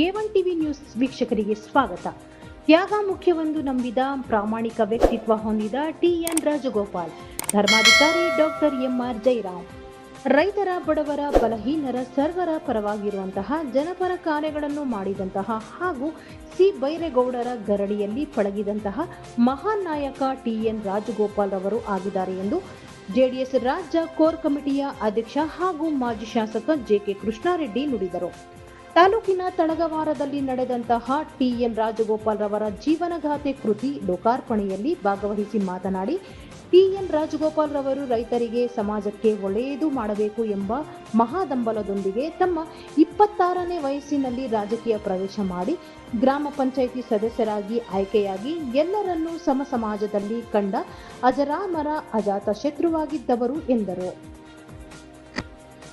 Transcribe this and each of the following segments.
A one TV news ವೀಕ್ಷಕರಿಗೆ ಸ್ವಾಗತ. ತ್ಯಾಗ ಮುಖ್ಯವೆಂದು ನಂಬಿದ ಪ್ರಾಮಾಣಿಕ ವ್ಯಕ್ತಿತ್ವ ಹೊಂದಿದ ಟಿಎನ್ ರಾಜಗೋಪಾಲ್, ಧರ್ಮಾಧಿಕಾರಿ ಡಾಕ್ಟರ್ ಎಂಆರ್ ಜೈರಾಮ್. ರೈತರ ಬಡವರ ಬಲಹೀನರ ಸರ್ವರ ಪರವಾಗಿರುವಂತಹ ಜನಪರ ಕಾರ್ಯಗಳನ್ನು ಮಾಡಿದಂತಹ ಹಾಗೂ ಸಿ ಬೈರೇಗೌಡರ ಗರಡಿಯಲ್ಲಿ ಪಳಗಿದಂತಹ ಮಹಾನ್ ನಾಯಕ ಟಿಎನ್ ರಾಜಗೋಪಾಲ್ ಅವರು ಆಗಿದ್ದಾರೆ ಎಂದು ಜೆಡಿಎಸ್ ರಾಜ್ಯ ಕೋರ್ ಕಮಿಟಿಯ ಅಧ್ಯಕ್ಷ ಹಾಗೂ ಮಾಜಿ ಶಾಸಕ ಜೆಕೆ ಕೃಷ್ಣಾರೆಡ್ಡಿ ನುಡಿದರು. ತಾಲೂಕಿನ ತಳಗವಾರದಲ್ಲಿ ನಡೆದಂತಹ ಟಿಎನ್ ರಾಜಗೋಪಾಲ್ ರವರ ಜೀವನಗಾಥೆ ಕೃತಿ ಲೋಕಾರ್ಪಣೆಯಲ್ಲಿ ಭಾಗವಹಿಸಿ ಮಾತನಾಡಿ, ಟಿಎನ್ ರಾಜಗೋಪಾಲ್ ರವರು ರೈತರಿಗೆ ಸಮಾಜಕ್ಕೆ ಒಳ್ಳೆಯದು ಮಾಡಬೇಕು ಎಂಬ ಮಹಾದಂಬಲದೊಂದಿಗೆ ತಮ್ಮ ಇಪ್ಪತ್ತಾರನೇ ವಯಸ್ಸಿನಲ್ಲಿ ರಾಜಕೀಯ ಪ್ರವೇಶ ಮಾಡಿ, ಗ್ರಾಮ ಪಂಚಾಯಿತಿ ಸದಸ್ಯರಾಗಿ ಆಯ್ಕೆಯಾಗಿ ಎಲ್ಲರನ್ನೂ ಸಮ ಸಮಾಜದಲ್ಲಿ ಕಂಡ ಅಜರಾಮರ ಅಜಾತ ಶತ್ರುವಾಗಿದ್ದವರು ಎಂದರು.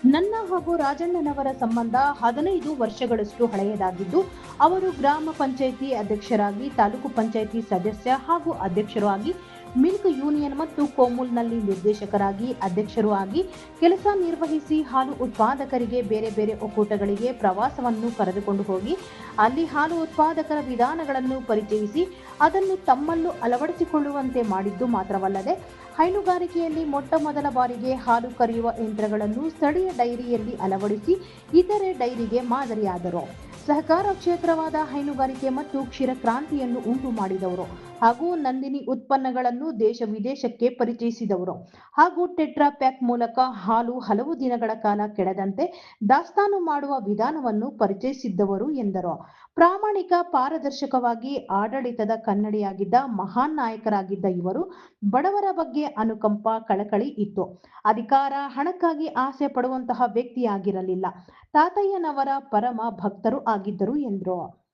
ನನ್ನ ಹಾಗೂ ರಾಜಣ್ಣನವರ ಸಂಬಂಧ ಹದಿನೈದು ವರ್ಷಗಳಷ್ಟು ಹಳೆಯದಾಗಿದ್ದು, ಅವರು ಗ್ರಾಮ ಪಂಚಾಯಿತಿ ಅಧ್ಯಕ್ಷರಾಗಿ, ತಾಲೂಕು ಪಂಚಾಯಿತಿ ಸದಸ್ಯ ಹಾಗೂ ಅಧ್ಯಕ್ಷರು ಆಗಿ ಮಿಲ್ಕ್ ಯೂನಿಯನ್ ಮತ್ತು ಕೋಮುಲ್ನಲ್ಲಿ ನಿರ್ದೇಶಕರಾಗಿ, ಅಧ್ಯಕ್ಷರು ಆಗಿ ಕೆಲಸ ನಿರ್ವಹಿಸಿ ಹಾಲು ಉತ್ಪಾದಕರಿಗೆ ಬೇರೆ ಬೇರೆ ಒಕ್ಕೂಟಗಳಿಗೆ ಪ್ರವಾಸವನ್ನು ಕರೆದುಕೊಂಡು ಹೋಗಿ, ಅಲ್ಲಿ ಹಾಲು ಉತ್ಪಾದಕರ ವಿಧಾನಗಳನ್ನು ಪರಿಚಯಿಸಿ ಅದನ್ನು ತಮ್ಮಲ್ಲೂ ಅಳವಡಿಸಿಕೊಳ್ಳುವಂತೆ ಮಾಡಿದ್ದು ಮಾತ್ರವಲ್ಲದೆ, ಹೈನುಗಾರಿಕೆಯಲ್ಲಿ ಮೊಟ್ಟ ಮೊದಲ ಬಾರಿಗೆ ಹಾಲು ಕರೆಯುವ ಯಂತ್ರಗಳನ್ನು ಸ್ಥಳೀಯ ಡೈರಿಯಲ್ಲಿ ಅಳವಡಿಸಿ ಇತರೆ ಡೈರಿಗೆ ಮಾದರಿಯಾದರು. ಸಹಕಾರ ಕ್ಷೇತ್ರವಾದ ಹೈನುಗಾರಿಕೆ ಮತ್ತು ಕ್ಷೀರಕ್ರಾಂತಿಯನ್ನು ಉಂಟು ಮಾಡಿದವರು ಹಾಗೂ ನಂದಿನಿ ಉತ್ಪನ್ನಗಳನ್ನು ದೇಶ ವಿದೇಶಕ್ಕೆ ಪರಿಚಯಿಸಿದವರು. ಹಾಗೂ ಟೆಟ್ರಾ ಪ್ಯಾಕ್ ಮೂಲಕ ಹಾಲು ಹಲವು ದಿನಗಳ ಕಾಲ ಕೆಡದಂತೆ ದಾಸ್ತಾನು ಮಾಡುವ ವಿಧಾನವನ್ನು ಪರಿಚಯಿಸಿದ್ದವರು ಎಂದರು. ಪ್ರಾಮಾಣಿಕ, ಪಾರದರ್ಶಕವಾಗಿ ಆಡಳಿತದ ಕನ್ನಡಿಯಾಗಿದ್ದ ಮಹಾನ್ ನಾಯಕರಾಗಿದ್ದ ಇವರು ಬಡವರ ಬಗ್ಗೆ ಅನುಕಂಪ, ಕಳಕಳಿ ಇತ್ತು. ಅಧಿಕಾರ, ಹಣಕ್ಕಾಗಿ ಆಸೆ ಪಡುವಂತಹ ವ್ಯಕ್ತಿಯಾಗಿರಲಿಲ್ಲ. ತಾತಯ್ಯನವರ ಪರಮ ಭಕ್ತರು ಆಗಿದ್ದರು ಎಂದರು.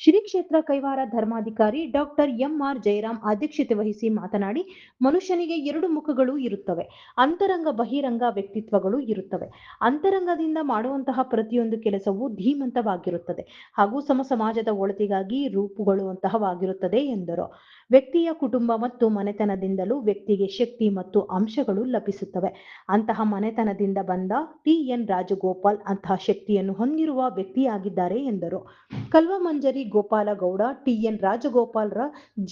ಶ್ರೀ ಕ್ಷೇತ್ರ ಕೈವಾರ ಧರ್ಮಾಧಿಕಾರಿ ಡಾಕ್ಟರ್ ಎಂಆರ್ ಜಯರಾಮ್ ಅಧ್ಯಕ್ಷತೆ ವಹಿಸಿ ಮಾತನಾಡಿ, ಮನುಷ್ಯನಿಗೆ ಎರಡು ಮುಖಗಳು ಇರುತ್ತವೆ. ಅಂತರಂಗ ಬಹಿರಂಗ ವ್ಯಕ್ತಿತ್ವಗಳು ಇರುತ್ತವೆ. ಅಂತರಂಗದಿಂದ ಮಾಡುವಂತಹ ಪ್ರತಿಯೊಂದು ಕೆಲಸವು ಧೀಮಂತವಾಗಿರುತ್ತದೆ. ಹಾಗೂ ಸಮ ಸಮಾಜದ ಒಳತಿಗಾಗಿ ರೂಪುಗೊಳ್ಳುವಂತಹವಾಗಿರುತ್ತದೆ ಎಂದರು. ವ್ಯಕ್ತಿಯ ಕುಟುಂಬ ಮತ್ತು ಮನೆತನದಿಂದಲೂ ವ್ಯಕ್ತಿಗೆ ಶಕ್ತಿ ಮತ್ತು ಅಂಶಗಳು ಲಭಿಸುತ್ತವೆ. ಅಂತಹ ಮನೆತನದಿಂದ ಬಂದ ಟಿ. ಎನ್. ರಾಜಗೋಪಾಲ್ ಅಂತಹ ಶಕ್ತಿಯನ್ನು ಹೊಂದಿರುವ ವ್ಯಕ್ತಿಯಾಗಿದ್ದಾರೆ ಎಂದರು. ಕಲ್ವಮಂಜರಿ ಗೋಪಾಲಗೌಡ, ಟಿಎನ್ ರಾಜಗೋಪಾಲ್ರ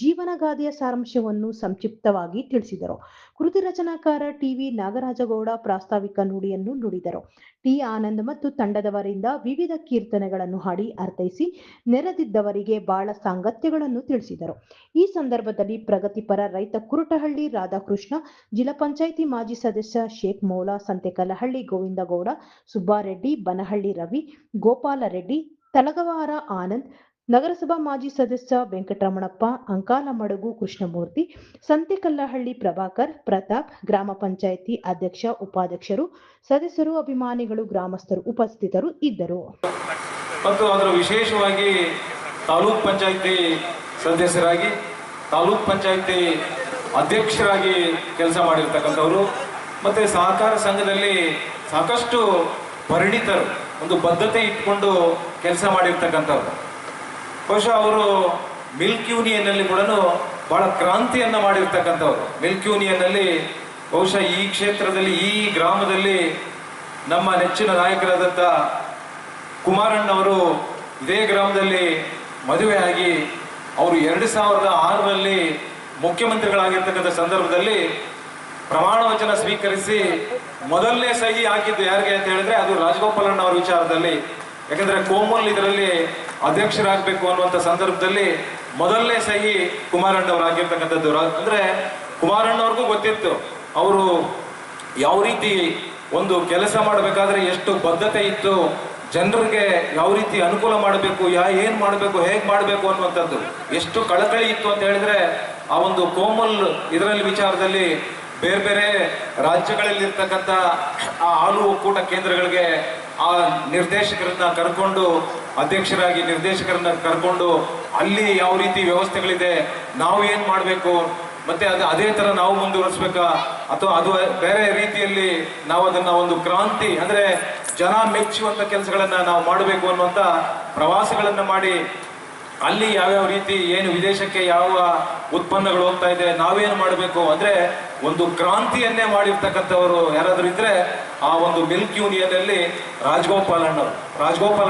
ಜೀವನಗಾದೆಯ ಸಾರಾಂಶವನ್ನು ಸಂಕ್ಷಿಪ್ತವಾಗಿ ತಿಳಿಸಿದರು. ಕೃತಿ ರಚನಾಕಾರ ಟಿವಿ ನಾಗರಾಜಗೌಡ ಪ್ರಾಸ್ತಾವಿಕ ನುಡಿಯನ್ನು ನುಡಿದರು. ಟಿ. ಆನಂದ್ ಮತ್ತು ತಂಡದವರಿಂದ ವಿವಿಧ ಕೀರ್ತನೆಗಳನ್ನು ಹಾಡಿ ಅರ್ಥೈಸಿ ನೆರೆದಿದ್ದವರಿಗೆ ಬಾಳ ಸಾಂಗತ್ಯಗಳನ್ನು ತಿಳಿಸಿದರು. ಈ ಸಂದರ್ಭದಲ್ಲಿ ಪ್ರಗತಿಪರ ರೈತ ಕುರುಟಹಳ್ಳಿ ರಾಧಾಕೃಷ್ಣ, ಜಿಲ್ಲಾ ಪಂಚಾಯಿತಿ ಮಾಜಿ ಸದಸ್ಯ ಶೇಖ್ ಮೌಲಾ ಸಂತೆಕಲಹಳ್ಳಿ ಗೋವಿಂದಗೌಡ, ಸುಬ್ಬಾರೆಡ್ಡಿ, ಬನಹಳ್ಳಿ ರವಿ, ಗೋಪಾಲರೆಡ್ಡಿ, ತಲಗವಾರ ಆನಂದ್ ನಗರಸಭಾ ಮಾಜಿ ಸದಸ್ಯ ವೆಂಕಟರಮಣಪ್ಪ, ಅಂಕಾಲಮಡಗು ಕೃಷ್ಣಮೂರ್ತಿ, ಸಂತೆಕಲ್ಲಹಳ್ಳಿ ಪ್ರಭಾಕರ್, ಪ್ರತಾಪ್, ಗ್ರಾಮ ಪಂಚಾಯಿತಿ ಅಧ್ಯಕ್ಷ, ಉಪಾಧ್ಯಕ್ಷರು, ಸದಸ್ಯರು, ಅಭಿಮಾನಿಗಳು, ಗ್ರಾಮಸ್ಥರು ಉಪಸ್ಥಿತರು ಇದ್ದರು. ಮತ್ತು ಅದರ ವಿಶೇಷವಾಗಿ ತಾಲೂಕ್ ಪಂಚಾಯಿತಿ ಸದಸ್ಯರಾಗಿ, ತಾಲೂಕ್ ಪಂಚಾಯಿತಿ ಅಧ್ಯಕ್ಷರಾಗಿ ಕೆಲಸ ಮಾಡಿರ್ತಕ್ಕಂಥವರು, ಮತ್ತು ಸಹಕಾರ ಸಂಘದಲ್ಲಿ ಸಾಕಷ್ಟು ಪರಿಣಿತರು, ಒಂದು ಬದ್ಧತೆ ಇಟ್ಕೊಂಡು ಕೆಲಸ ಮಾಡಿರ್ತಕ್ಕಂಥವ್ರು. ಬಹುಶಃ ಅವರು ಮಿಲ್ಕ್ ಯೂನಿಯನ್ನಲ್ಲಿ ಕೂಡ ಬಹಳ ಕ್ರಾಂತಿಯನ್ನು ಮಾಡಿರ್ತಕ್ಕಂಥವ್ರು. ಮಿಲ್ಕ್ ಯೂನಿಯನ್ನಲ್ಲಿ ಬಹುಶಃ ಈ ಕ್ಷೇತ್ರದಲ್ಲಿ, ಈ ಗ್ರಾಮದಲ್ಲಿ ನಮ್ಮ ನೆಚ್ಚಿನ ನಾಯಕರಾದಂಥ ಕುಮಾರಣ್ಣವರು ಇದೇ ಗ್ರಾಮದಲ್ಲಿ ಮದುವೆಯಾಗಿ ಅವರು ಎರಡು ಸಾವಿರದ ಆರರಲ್ಲಿ ಮುಖ್ಯಮಂತ್ರಿಗಳಾಗಿರ್ತಕ್ಕಂಥ ಸಂದರ್ಭದಲ್ಲಿ ಪ್ರಮಾಣ ವಚನ ಸ್ವೀಕರಿಸಿ ಮೊದಲನೇ ಸಹಿ ಹಾಕಿದ್ದು ಯಾರಿಗೆ ಅಂತ ಹೇಳಿದ್ರೆ ಅದು ರಾಜಗೋಪಾಲಣ್ಣ ಅವರ ವಿಚಾರದಲ್ಲಿ ಯಾಕಂದ್ರೆ ಕೋಮಲ್ ಇದರಲ್ಲಿ ಅಧ್ಯಕ್ಷರಾಗಬೇಕು ಅನ್ನುವಂಥ ಸಂದರ್ಭದಲ್ಲಿ ಮೊದಲನೇ ಸಹಿ ಕುಮಾರಣ್ಣ ಅವರು ಆಗಿರ್ತಕ್ಕಂಥದ್ದು ಅಂದ್ರೆ ಕುಮಾರಣ್ಣ ಅವ್ರಿಗೂ ಗೊತ್ತಿತ್ತು, ಅವರು ಯಾವ ರೀತಿ ಒಂದು ಕೆಲಸ ಮಾಡಬೇಕಾದ್ರೆ ಎಷ್ಟು ಬದ್ಧತೆ ಇತ್ತು, ಜನರಿಗೆ ಯಾವ ರೀತಿ ಅನುಕೂಲ ಮಾಡಬೇಕು, ಯಾ ಏನ್ ಮಾಡಬೇಕು, ಹೇಗೆ ಮಾಡಬೇಕು ಅನ್ನುವಂಥದ್ದು. ಎಷ್ಟು ಕಳಕಳಿ ಇತ್ತು ಅಂತ ಹೇಳಿದ್ರೆ, ಆ ಒಂದು ಕೋಮಲ್ ಇದರಲ್ಲಿ ವಿಚಾರದಲ್ಲಿ ಬೇರೆ ಬೇರೆ ರಾಜ್ಯಗಳಲ್ಲಿ ಇರ್ತಕ್ಕಂಥ ಆ ಹಾಲು ಒಕ್ಕೂಟ ಕೇಂದ್ರಗಳಿಗೆ ಆ ನಿರ್ದೇಶಕರನ್ನ ಕರ್ಕೊಂಡು, ಅಧ್ಯಕ್ಷರಾಗಿ ನಿರ್ದೇಶಕರನ್ನ ಕರ್ಕೊಂಡು ಅಲ್ಲಿ ಯಾವ ರೀತಿ ವ್ಯವಸ್ಥೆಗಳಿದೆ, ನಾವು ಏನ್ ಮಾಡಬೇಕು, ಮತ್ತೆ ಅದು ಅದೇ ತರ ನಾವು ಮುಂದುವರಿಸ್ಬೇಕಾ, ಅಥವಾ ಅದು ಬೇರೆ ರೀತಿಯಲ್ಲಿ ನಾವು ಅದನ್ನ ಒಂದು ಕ್ರಾಂತಿ, ಅಂದ್ರೆ ಜನ ಮೆಚ್ಚುವಂತ ಕೆಲಸಗಳನ್ನ ನಾವು ಮಾಡಬೇಕು ಅನ್ನುವಂತ ಪ್ರವಾಸಗಳನ್ನ ಮಾಡಿ ಅಲ್ಲಿ ಯಾವ್ಯಾವ ರೀತಿ, ಏನು ವಿದೇಶಕ್ಕೆ ಯಾವ ಉತ್ಪನ್ನಗಳು ಹೋಗ್ತಾ ಇದೆ, ನಾವೇನು ಮಾಡಬೇಕು ಅಂದ್ರೆ ಒಂದು ಕ್ರಾಂತಿಯನ್ನೇ ಮಾಡಿರ್ತಕ್ಕಂಥವರು ಯಾರಾದ್ರೂ ಇದ್ರೆ ಆ ಒಂದು ಮಿಲ್ಕ್ ಯೂನಿಯನ್ ಅಲ್ಲಿ ರಾಜಗೋಪಾಲ್ ಅಣ್ಣವರು.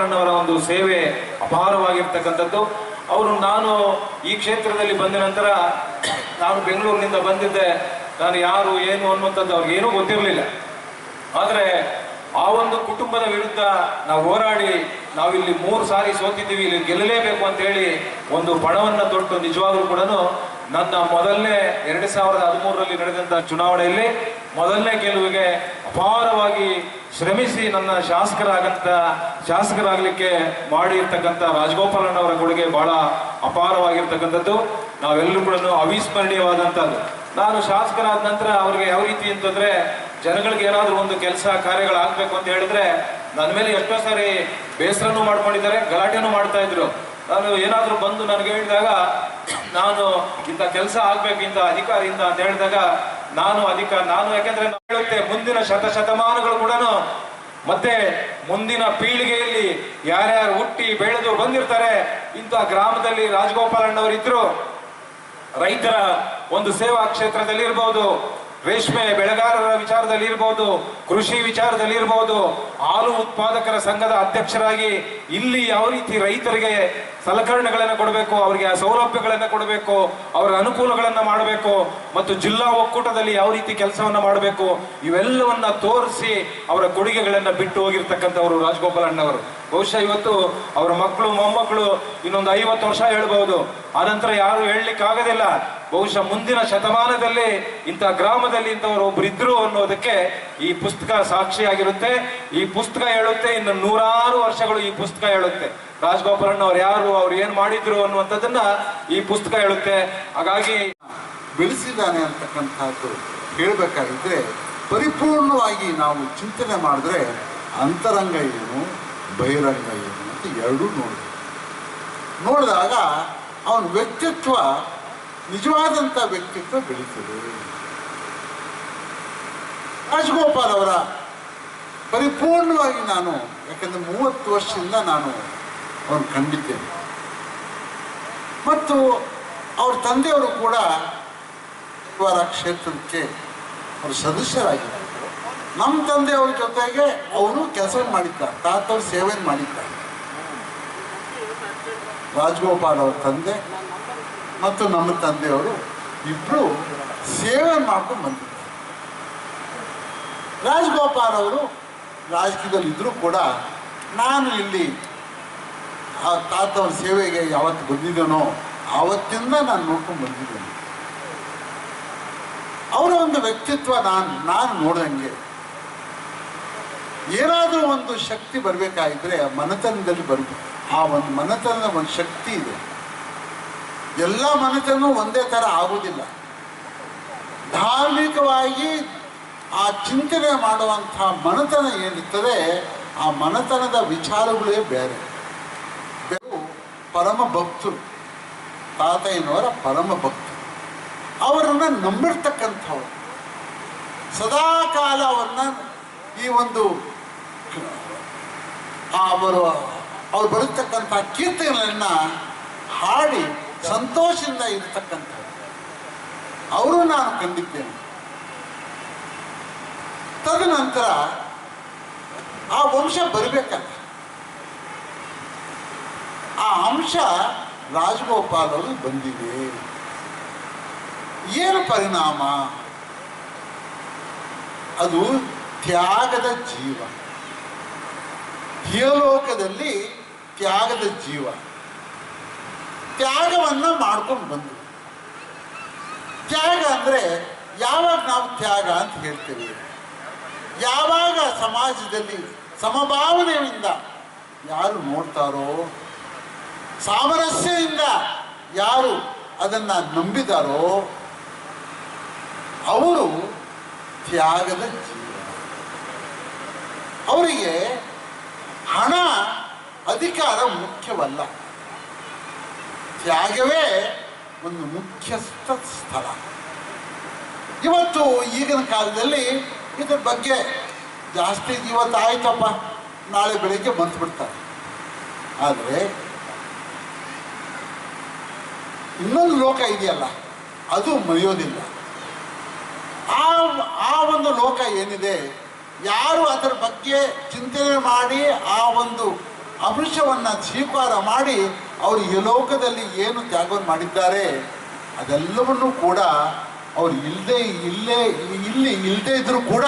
ಅಣ್ಣವರ ಒಂದು ಸೇವೆ ಅಪಾರವಾಗಿರ್ತಕ್ಕಂಥದ್ದು. ಅವರು ನಾನು ಈ ಕ್ಷೇತ್ರದಲ್ಲಿ ಬಂದ ನಂತರ ನಾನು ಬೆಂಗಳೂರಿನಿಂದ ಬಂದಿದ್ದೆ. ನಾನು ಯಾರು, ಏನು ಅನ್ನುವಂಥದ್ದು ಅವ್ರಿಗೆ ಏನೂ ಗೊತ್ತಿರಲಿಲ್ಲ. ಆದರೆ ಆ ಒಂದು ಕುಟುಂಬದ ವಿರುದ್ಧ ನಾವು ಹೋರಾಡಿ, ನಾವಿಲ್ಲಿ ಮೂರು ಸಾರಿ ಸೋತಿದ್ದೀವಿ, ಇಲ್ಲಿ ಗೆಲ್ಲಲೇಬೇಕು ಅಂತ ಹೇಳಿ ಒಂದು ಪಣವನ್ನು ತೊಟ್ಟು ನಿಜವಾಗ್ಲೂ ಕೂಡ ನನ್ನ ಮೊದಲನೇ ಎರಡು ಸಾವಿರದ ಹದಿಮೂರರಲ್ಲಿ ನಡೆದಂಥ ಚುನಾವಣೆಯಲ್ಲಿ ಮೊದಲನೇ ಗೆಲುವಿಗೆ ಅಪಾರವಾಗಿ ಶ್ರಮಿಸಿ ನನ್ನ ಶಾಸಕರಾಗಂತ ಶಾಸಕರಾಗಲಿಕ್ಕೆ ಮಾಡಿರ್ತಕ್ಕಂಥ ರಾಜಗೋಪಾಲಣ್ಣವರ ಕೊಡುಗೆ ಬಹಳ ಅಪಾರವಾಗಿರ್ತಕ್ಕಂಥದ್ದು. ನಾವೆಲ್ಲರೂ ಕೂಡ ಅವಿಸ್ಮರಣೀಯವಾದಂಥದ್ದು. ನಾನು ಶಾಸಕರಾದ ನಂತರ ಅವ್ರಿಗೆ ಯಾವ ರೀತಿ ಅಂತಂದ್ರೆ ಜನಗಳಿಗೆ ಏನಾದರೂ ಒಂದು ಕೆಲಸ ಕಾರ್ಯಗಳಾಗಬೇಕು ಅಂತ ಹೇಳಿದ್ರೆ ನನ್ನ ಮೇಲೆ ಎಷ್ಟೋ ಸಾರಿ ಬೇಸರನೂ ಮಾಡ್ಕೊಂಡಿದ್ದಾರೆ, ಗಲಾಟೆನೂ ಮಾಡ್ತಾ ಇದ್ರು. ನಾನು ಏನಾದರೂ ಬಂದು ನನಗೆ ಹೇಳಿದಾಗ, ನಾನು ಇಂಥ ಕೆಲಸ ಆಗ್ಬೇಕು, ಇಂಥ ಅಧಿಕಾರಿಯಿಂದ ಅಂತ ಹೇಳಿದಾಗ, ನಾನು ಅಧಿಕಾರ ನಾನು ಯಾಕೆಂದ್ರೆ ಹೇಳುತ್ತೆ, ಮುಂದಿನ ಶತಶತಮಾನಗಳು ಕೂಡ ಮತ್ತೆ ಮುಂದಿನ ಪೀಳಿಗೆಯಲ್ಲಿ ಯಾರ್ಯಾರು ಹುಟ್ಟಿ ಬೆಳೆದು ಬಂದಿರ್ತಾರೆ, ಇಂಥ ಗ್ರಾಮದಲ್ಲಿ ರಾಜಗೋಪಾಲಣ್ಣವರು ಇದ್ರು ರೈತರ ಒಂದು ಸೇವಾ ಕ್ಷೇತ್ರದಲ್ಲಿ ಇರಬಹುದು ರೇಷ್ಮೆ ಬೆಳೆಗಾರರ ವಿಚಾರದಲ್ಲಿ ಇರಬಹುದು ಕೃಷಿ ವಿಚಾರದಲ್ಲಿ ಇರಬಹುದು ಹಾಲು ಉತ್ಪಾದಕರ ಸಂಘದ ಅಧ್ಯಕ್ಷರಾಗಿ ಇಲ್ಲಿ ಯಾವ ರೀತಿ ರೈತರಿಗೆ ಸಲಕರಣೆಗಳನ್ನು ಕೊಡಬೇಕು, ಅವರಿಗೆ ಸೌಲಭ್ಯಗಳನ್ನು ಕೊಡಬೇಕು, ಅವರ ಅನುಕೂಲಗಳನ್ನು ಮಾಡಬೇಕು, ಮತ್ತು ಜಿಲ್ಲಾ ಒಕ್ಕೂಟದಲ್ಲಿ ಯಾವ ರೀತಿ ಕೆಲಸವನ್ನು ಮಾಡಬೇಕು, ಇವೆಲ್ಲವನ್ನ ತೋರಿಸಿ ಅವರ ಕೊಡುಗೆಗಳನ್ನು ಬಿಟ್ಟು ಹೋಗಿರ್ತಕ್ಕಂಥವರು ರಾಜಗೋಪಾಲ್ ಅಣ್ಣವರು. ಬಹುಶಃ ಇವತ್ತು ಅವರ ಮಕ್ಕಳು, ಮೊಮ್ಮಕ್ಕಳು ಇನ್ನೊಂದು ಐವತ್ತು ವರ್ಷ ಹೇಳ್ಬಹುದು ಆನಂತರ ಯಾರು ಹೇಳಲಿಕ್ಕೆ ಆಗೋದಿಲ್ಲ ಬಹುಶಃ ಮುಂದಿನ ಶತಮಾನದಲ್ಲಿ ಇಂಥ ಗ್ರಾಮದಲ್ಲಿ ಇಂಥವರು ಒಬ್ರು ಇದ್ರು ಅನ್ನೋದಕ್ಕೆ ಈ ಪುಸ್ತಕ ಸಾಕ್ಷಿಯಾಗಿರುತ್ತೆ. ಈ ಪುಸ್ತಕ ಹೇಳುತ್ತೆ, ಇನ್ನು ನೂರಾರು ವರ್ಷಗಳು ಈ ಪುಸ್ತಕ ಹೇಳುತ್ತೆ. ರಾಜಗೋಪಾಲಣ್ಣ ಅವ್ರು ಯಾರು, ಅವ್ರು ಏನ್ ಮಾಡಿದ್ರು ಅನ್ನುವಂಥದ್ದನ್ನ ಈ ಪುಸ್ತಕ ಹೇಳುತ್ತೆ. ಹಾಗಾಗಿ ಬೆಳೆಸಿದ್ದಾನೆ ಅಂತಕ್ಕಂಥದ್ದು ಹೇಳಬೇಕಾಗಿದ್ರೆ, ಪರಿಪೂರ್ಣವಾಗಿ ನಾವು ಚಿಂತನೆ ಮಾಡಿದ್ರೆ ಅಂತರಂಗ ಏನು, ಬಹಿರಂಗ ಏನು ಅಂತ ಎರಡೂ ನೋಡಬೇಕು. ನೋಡಿದಾಗ ಅವನ ವ್ಯಕ್ತಿತ್ವ ನಿಜವಾದಂಥ ವ್ಯಕ್ತಿತ್ವ ಬೆಳೀತದೆ. ರಾಜಗೋಪಾಲ್ ಅವರ ಪರಿಪೂರ್ಣವಾಗಿ ನಾನು, ಯಾಕಂದ್ರೆ ಮೂವತ್ತು ವರ್ಷದಿಂದ ನಾನು ಅವನು ಕಂಡಿದ್ದೇನೆ. ಮತ್ತು ಅವ್ರ ತಂದೆಯವರು ಕೂಡ ಇವರ ಕ್ಷೇತ್ರಕ್ಕೆ ಅವರು ಸದಸ್ಯರಾಗಿದ್ದಾರೆ. ನಮ್ಮ ತಂದೆಯವ್ರ ಜೊತೆಗೆ ಅವರು ಕೆಲಸ ಮಾಡಿದ್ದಾರೆ, ತಾತವ್ರು ಸೇವೆಯನ್ನು ಮಾಡಿದ್ದಾರೆ. ರಾಜಗೋಪಾಲ್ ಅವ್ರ ತಂದೆ ಮತ್ತು ನಮ್ಮ ತಂದೆಯವರು ಇಬ್ಬರು ಸೇವೆ ಮಾಡ್ಕೊಂಡು ಬಂದಿದ್ದರು. ರಾಜಗೋಪಾಲ್ ಅವರು ರಾಜಕೀಯದಲ್ಲಿ ಇದ್ದರೂ ಕೂಡ ನಾನು ಇಲ್ಲಿ ಆ ತಾತವ್ರ ಸೇವೆಗೆ ಯಾವತ್ತು ಬಂದಿದ್ದೇನೋ ಆವತ್ತಿಂದ ನಾನು ನೋಡ್ಕೊಂಡು ಬಂದಿದ್ದೇನೆ. ಅವರ ಒಂದು ವ್ಯಕ್ತಿತ್ವ ನಾನು ನಾನು ನೋಡಿದಂಗೆ ಏನಾದರೂ ಒಂದು ಶಕ್ತಿ ಬರಬೇಕಾಗಿದ್ರೆ ಮನೆತನದಲ್ಲಿ ಬರಬೇಕು. ಆ ಒಂದು ಮನತನದ ಒಂದು ಶಕ್ತಿ ಇದೆ. ಎಲ್ಲ ಮನುಷ್ಯನೂ ಒಂದೇ ಥರ ಆಗುವುದಿಲ್ಲ ಧಾರ್ಮಿಕವಾಗಿ ಆ ಚಿಂತನೆ ಮಾಡುವಂಥ ಮನೆತನ ಏನಿರ್ತದೆ, ಆ ಮನೆತನದ ವಿಚಾರಗಳೇ ಬೇರೆ. ಬೇರು ಪರಮ ಭಕ್ತರು, ತಾತಯ್ಯನವರ ಪರಮ ಭಕ್ತರು. ಅವರನ್ನು ನಂಬಿರ್ತಕ್ಕಂಥವ್ರು. ಸದಾ ಕಾಲ ಈ ಒಂದು ಅವರು, ಅವ್ರು ಬರತಕ್ಕಂಥ ಕೀರ್ತನೆಗಳನ್ನ ಹಾಡಿ ಸಂತೋಷದಿಂದ ಇರತಕ್ಕಂಥ ಅವರು ನಾನು ಕಂಡಿದ್ದೇನೆ. ತದನಂತರ ಆ ವಂಶ ಬರಬೇಕಲ್ಲ ಆ ಅಂಶ ರಾಜಗೋಪಾಲ್ ಅವರು ಬಂದಿದೆ ಏನು ಪರಿಣಾಮ? ಅದು ತ್ಯಾಗದ ಜೀವ. ಇಹಲೋಕದಲ್ಲಿ ತ್ಯಾಗದ ಜೀವ. ತ್ಯಾಗವನ್ನ ಮಾಡ್ಕೊಂಡು ಬಂದು ತ್ಯಾಗ ಅಂದ್ರೆ ಯಾವಾಗ ನಾವು ತ್ಯಾಗ ಅಂತ ಹೇಳ್ತೇವೆ? ಯಾವಾಗ ಸಮಾಜದಲ್ಲಿ ಸಮಭಾವನೆಯಿಂದ ಯಾರು ನೋಡ್ತಾರೋ, ಸಾಮರಸ್ಯದಿಂದ ಯಾರು ಅದನ್ನ ನಂಬಿದಾರೋ, ಅವರು ತ್ಯಾಗದ ಜೀವ. ಅವರಿಗೆ ಹಣ, ಅಧಿಕಾರ ಮುಖ್ಯವಲ್ಲ. ತ್ಯಾಗವೇ ಒಂದು ಮುಖ್ಯಸ್ಥ ಸ್ಥಳ. ಇವತ್ತು ಈಗಿನ ಕಾಲದಲ್ಲಿ ಇದ್ರ ಬಗ್ಗೆ ಜಾಸ್ತಿ ಇವತ್ತು ಆಯ್ತಪ್ಪ. ನಾಳೆ ಬೆಳಿಗ್ಗೆ ಬಂತು ಬಿಡ್ತಾರೆ. ಆದರೆ ಇನ್ನೊಂದು ಲೋಕ ಇದೆಯಲ್ಲ, ಅದು ಮರೆಯೋದಿಲ್ಲ. ಆ ಆ ಒಂದು ಲೋಕ ಏನಿದೆ, ಯಾರು ಅದರ ಬಗ್ಗೆ ಚಿಂತನೆ ಮಾಡಿ ಆ ಒಂದು ಅಂಶವನ್ನು ಸ್ವೀಕಾರ ಮಾಡಿ ಅವರು ಈ ಲೋಕದಲ್ಲಿ ಏನು ತ್ಯಾಗವನ್ನು ಮಾಡಿದ್ದಾರೆ, ಅದೆಲ್ಲವನ್ನೂ ಕೂಡ ಅವ್ರು ಇಲ್ಲದೆ ಇಲ್ಲೇ, ಇಲ್ಲಿ ಇಲ್ಲದೆ ಇದ್ರೂ ಕೂಡ